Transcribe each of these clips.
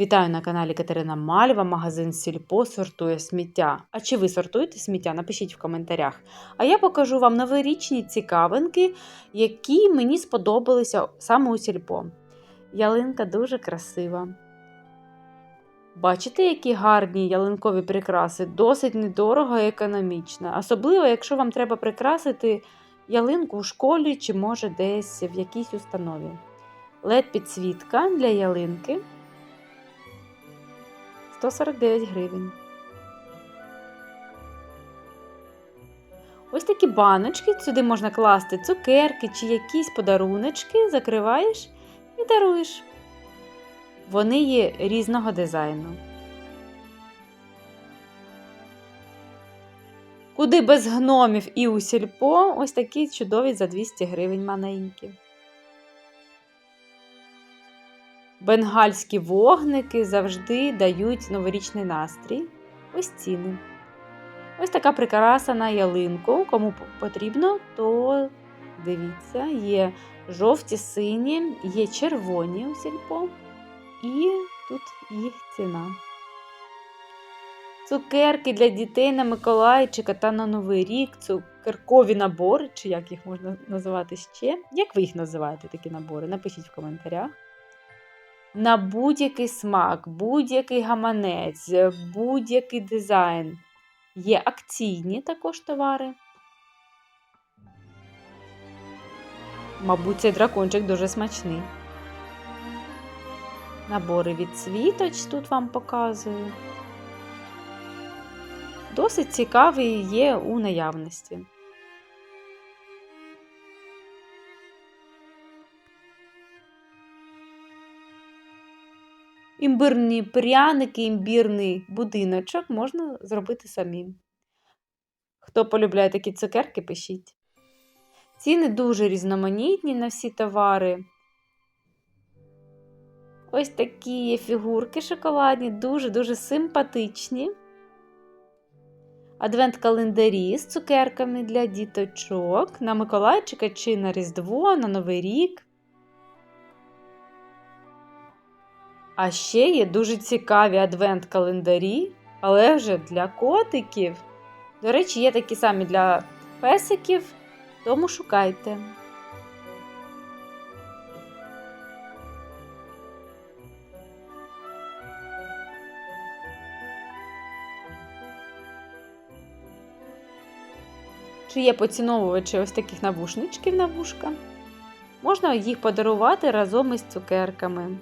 Вітаю на каналі Катерина Мальва, магазин Сільпо сортує сміття. А чи ви сортуєте сміття? Напишіть в коментарях. А я покажу вам новорічні цікавинки, які мені сподобалися саме у сільпо. Ялинка дуже красива. Бачите, які гарні ялинкові прикраси, досить недорого і економічно. Особливо, якщо вам треба прикрасити ялинку в школі чи, може, десь в якійсь установі. led підсвітка для ялинки 149 гривень. Ось такі баночки, сюди можна класти цукерки чи якісь подаруночки, закриваєш і даруєш. Вони є різного дизайну. Куди без гномів і у сільпо ось такі чудові за 200 гривень маленькі. Бенгальські вогники завжди дають новорічний настрій. Ось ціни. Ось така прикраса на ялинку. Кому потрібно, то дивіться, є жовті, сині, є червоні у сільпо. І тут їх ціна. Цукерки для дітей на Миколайчика та на Новий рік, цукеркові набори, чи як їх можна називати ще. Як ви їх називаєте, такі набори? Напишіть в коментарях. На будь-який смак, будь-який гаманець, будь-який дизайн. Є акційні також товари. Мабуть, цей дракончик дуже смачний. Набори від світоч тут вам показую. Досить цікавий є у наявності. Імбирні пряники, імбірний будиночок можна зробити самим. Хто полюбляє такі цукерки, пишіть. Ціни дуже різноманітні на всі товари. Ось такі є фігурки шоколадні, дуже-дуже симпатичні. Адвент-календарі з цукерками для діточок на Миколайчика чи на Різдво, на Новий рік. А ще є дуже цікаві адвент-календарі, але вже для котиків. До речі, є такі самі для песиків, тому шукайте. Чи є поціновувачі ось таких навушничків на вушка? Можна їх подарувати разом із цукерками.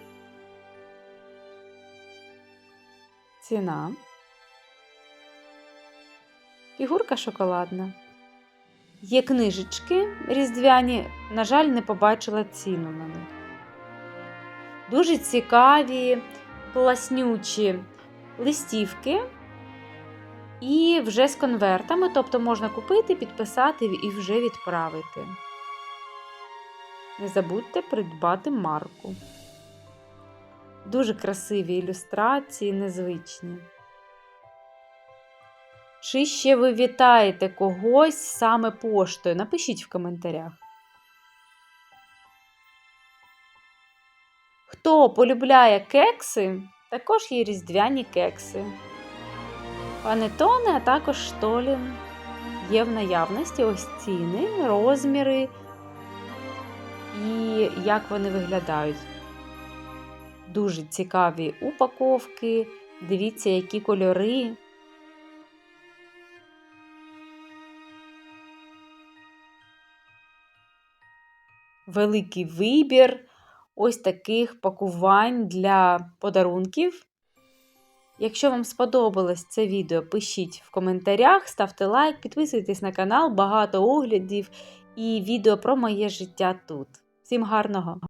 Ціна. Фігурка шоколадна. Є книжечки різдвяні, на жаль, не побачила ціну на них. Дуже цікаві, класнючі листівки. І вже з конвертами, тобто можна купити, підписати і вже відправити. Не забудьте придбати марку. Дуже красиві ілюстрації, незвичні. Чи ще ви вітаєте когось саме поштою? Напишіть в коментарях. Хто полюбляє кекси, також є різдвяні кекси. Панетони, а також штолі є в наявності ось ціни, розміри і як вони виглядають. Дуже цікаві упаковки. Дивіться, які кольори. Великий вибір ось таких пакувань для подарунків. Якщо вам сподобалось це відео, пишіть в коментарях, ставте лайк, підписуйтесь на канал, багато оглядів і відео про моє життя тут. Всім гарного!